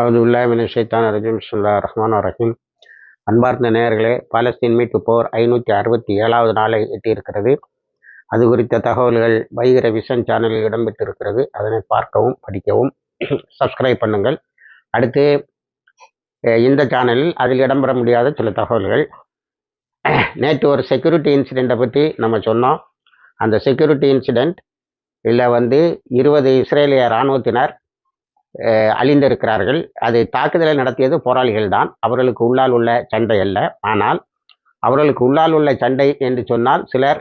அவது உல்லாமின ஷைத்தான் ரஜீம். சுல்லா ரஹ்மான் ரஹீம். அன்பார்ந்த நேயர்களே பாலஸ்தீன் மீட்பு போர் ஐநூற்றி அறுபத்தி ஏழாவது நாளை எட்டியிருக்கிறது. அது குறித்த தகவல்கள் வைகிர விஷன் சேனலில் இடம்பெற்றிருக்கிறது. அதனை பார்க்கவும் படிக்கவும். சப்ஸ்கிரைப் பண்ணுங்கள். அடுத்து இந்த சேனலில் அதில் இடம்பெற முடியாத சில தகவல்கள். நேற்று ஒரு செக்யூரிட்டி இன்சிடெண்ட்டை பற்றி நம்ம சொன்னோம். அந்த செக்யூரிட்டி இன்சிடெண்ட் இல்லை வந்து இருபது இஸ்ரேலிய இராணுவத்தினர் அழிந்திருக்கிறார்கள். அது தாக்குதலை நடத்தியது போராளிகள் தான். அவர்களுக்கு உள்ளால் உள்ள சண்டை அல்ல. ஆனால் அவர்களுக்கு உள்ளால் உள்ள சண்டை என்று சொன்னால் சிலர்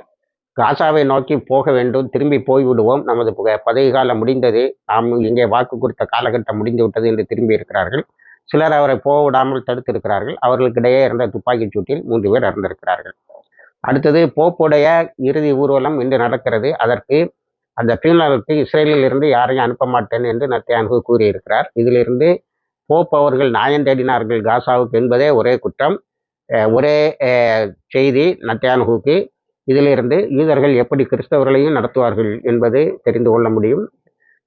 காசாவை நோக்கி போக வேண்டும் திரும்பி போய்விடுவோம் நமது பதவி காலம் முடிந்தது. நாம் இங்கே வாக்கு கொடுத்த காலகட்டம் முடிந்து விட்டது என்று திரும்பி இருக்கிறார்கள். சிலர் அவரை போக விடாமல் தடுத்திருக்கிறார்கள். அவர்களுக்கிடையே இருந்த துப்பாக்கிச் சூட்டில் மூன்று பேர் இறந்திருக்கிறார்கள். அடுத்தது போப்புடைய இறுதி ஊர்வலம் இன்று நடக்கிறது. அதற்கு அந்த ஃபியூனலுக்கு இஸ்ரேலில் இருந்து யாரையும் அனுப்ப மாட்டேன் என்று நத்தியான்கு கூறியிருக்கிறார். இதிலிருந்து போப் அவர்கள் நியாயம் தேடினார்கள் காசாவுக்கு என்பதே ஒரே குற்றம். ஒரே செய்தி நத்தியான்ஹுக்கு. இதிலிருந்து யூதர்கள் எப்படி கிறிஸ்தவர்களையும் நடத்துவார்கள் என்பது தெரிந்து கொள்ள முடியும்.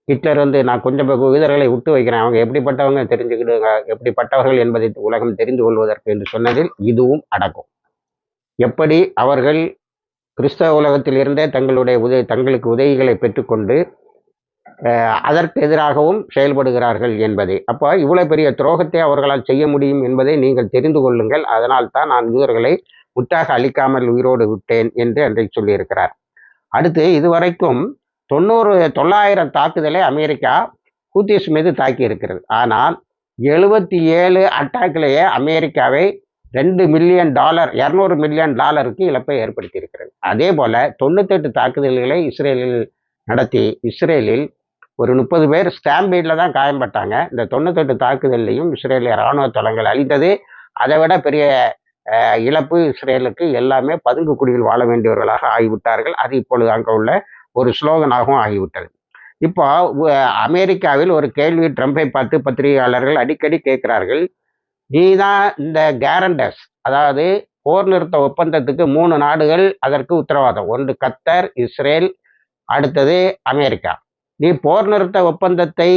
ஹிட்லர் வந்து நான் கொஞ்சம் யூதர்களை விட்டு வைக்கிறேன். அவங்க எப்படிப்பட்டவங்க தெரிஞ்சுக்கிடுங்க எப்படிப்பட்டவர்கள் என்பதை உலகம் தெரிந்து கொள்வதற்கு என்று சொன்னதில் இதுவும் அடங்கும். எப்படி அவர்கள் கிறிஸ்தவ உலகத்திலிருந்தே தங்களுடைய உதவி தங்களுக்கு உதவிகளை பெற்றுக்கொண்டு அதற்கு எதிராகவும் செயல்படுகிறார்கள் என்பதை. அப்போ இவ்வளோ பெரிய துரோகத்தை அவர்களால் செய்ய முடியும் என்பதை நீங்கள் தெரிந்து கொள்ளுங்கள். அதனால் தான் நான் யூதர்களை முற்றாக அழிக்காமல் உயிரோடு விட்டேன் என்று அன்றைக்கு சொல்லியிருக்கிறார். அடுத்து இதுவரைக்கும் தொண்ணூறு தொள்ளாயிரம் தாக்குதலை அமெரிக்கா ஹூத்திஸ் மீது தாக்கி இருக்கிறது ஆனால் எழுபத்தி ஏழு அட்டாக்கிலேயே அமெரிக்காவை ரெண்டு மில்லியன் டாலர் இரநூறு மில்லியன் டாலருக்கு இழப்பை ஏற்படுத்தியிருக்கிறது. அதே போல் தொண்ணூத்தெட்டு தாக்குதல்களை இஸ்ரேலில் நடத்தி இஸ்ரேலில் ஒரு முப்பது பேர் ஸ்டாம்பீடில் தான் காயம்பட்டாங்க. இந்த தொண்ணூத்தெட்டு தாக்குதல்லையும் இஸ்ரேலிய இராணுவ தளங்கள் அழிந்தது. அதை விட பெரிய இழப்பு இஸ்ரேலுக்கு எல்லாமே பதுங்கு குடியில் வாழ வேண்டியவர்களாக ஆகிவிட்டார்கள். அது இப்பொழுது அங்கே உள்ள ஒரு ஸ்லோகனாகவும் ஆகிவிட்டது. இப்போ அமெரிக்காவில் ஒரு கேள்வி ட்ரம்பை பார்த்து பத்திரிகையாளர்கள் அடிக்கடி கேட்கிறார்கள். நீ தான் இந்த கேரண்டர்ஸ் அதாவது போர் நிறுத்த ஒப்பந்தத்துக்கு மூணு நாடுகள் அதற்கு உத்தரவாதம். ஒன்று கத்தர் இஸ்ரேல் அடுத்தது அமெரிக்கா. நீ போர் நிறுத்த ஒப்பந்தத்தை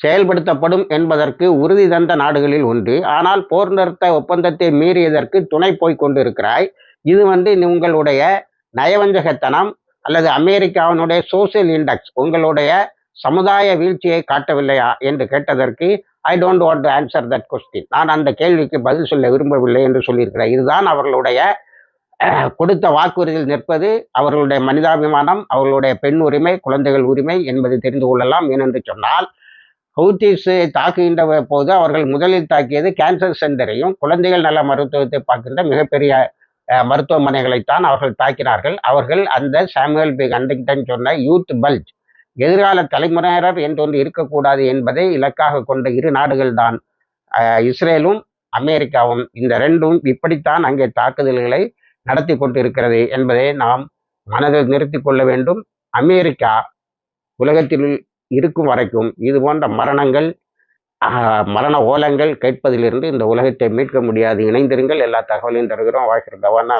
செயல்படுத்தப்படும் என்பதற்கு உறுதி தந்த நாடுகளில் ஒன்று. ஆனால் போர் நிறுத்த ஒப்பந்தத்தை மீறியதற்கு துணை போய் கொண்டிருக்கிறாய். இது வந்து உங்களுடைய நயவஞ்சகத்தனம் அல்லது அமெரிக்காவினுடைய சோசியல் இண்டெக்ஸ் உங்களுடைய சமுதாய வீழ்ச்சியை காட்டவில்லையா என்று கேட்டதற்கு I don't want to answer that question நான் அந்த கேள்விக்கு பதில் சொல்ல விரும்பவில்லை என்று சொல்லியிருக்கிறேன். இதுதான் அவர்களுடைய கொடுத்த வாக்குறுதியில் நிற்பது. அவர்களுடைய மனிதாபிமானம் அவர்களுடைய பெண் உரிமை குழந்தைகள் உரிமை என்பதை தெரிந்து கொள்ளலாம். ஏனென்று சொன்னால் ஹவுத்தீஸை தாக்குகின்ற போது அவர்கள் முதலில் தாக்கியது கேன்சர் சென்டரையும் குழந்தைகள் நல மருத்துவத்தை பார்க்கின்ற மிகப்பெரிய மருத்துவமனைகளைத்தான் அவர்கள் தாக்கினார்கள். அவர்கள் அந்த சாமுவேல் பி. கண்டிங்டன் சொன்ன யூத் பல்ஜ் எதிர்கால தலைமுறையினர் என்றொன்று இருக்கக்கூடாது என்பதை இலக்காக கொண்ட இரு நாடுகள் தான் இஸ்ரேலும் அமெரிக்காவும். இந்த ரெண்டும் இப்படித்தான் அங்கே தாக்குதல்களை நடத்தி கொண்டிருக்கிறது என்பதை நாம் மனதில் நிறுத்தி கொள்ள வேண்டும். அமெரிக்கா உலகத்தில் இருக்கும் வரைக்கும் இது போன்ற மரணங்கள் மரண ஓலங்கள் கேட்பதிலிருந்து இந்த உலகத்தை மீட்க முடியாது. இணைந்திருங்கள். எல்லா தகவலையும் தருகிறோம். வாழ்க்கை கவர்னா